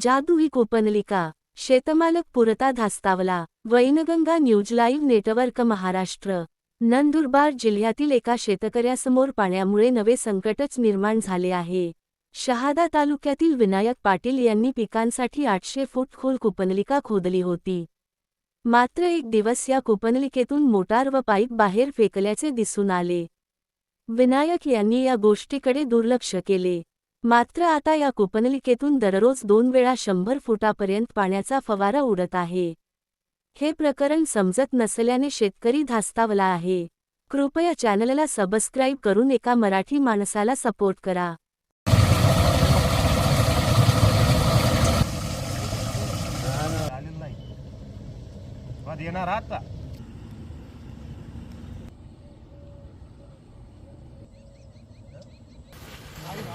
जादू ही कोपनलिका शेतमालक पुरता धास्तावला Wainganga news live network Maharashtra Nandurbar जिल्ह्यातील एका शेतकऱ्यासमोर पाण्यामुळे नवे संकटच निर्माण झाले आहे. शहादा तालुक्यातील विनायक पाटील यांनी पिकांसाठी आठशे फूट खोल कुपनलिका खोदली होती. मात्र एक दिवस या कुपनलिकेतून मोटार व पाईप बाहेर फेकल्याचे दिसून आले. विनायक यांनी या गोष्टीकडे दुर्लक्ष केले. मात्र आता या कुपनलिकेतून दररोज दोन वेळा शंभर फुटापर्यंत पाण्याचा फवारा उडत आहे. हे प्रकरण समजत नसल्याने शेतकरी धास्तावला आहे. कृपया चॅनलला सबस्क्राईब करून एका मराठी माणसाला सपोर्ट करा. येणार आता.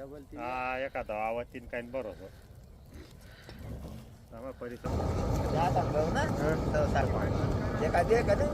ડબલ હા એકાદો આ વચ્ચે કઈ બરો છો તમે પરિચય જાતા ગૌ ના તો સારું એકાદે કદે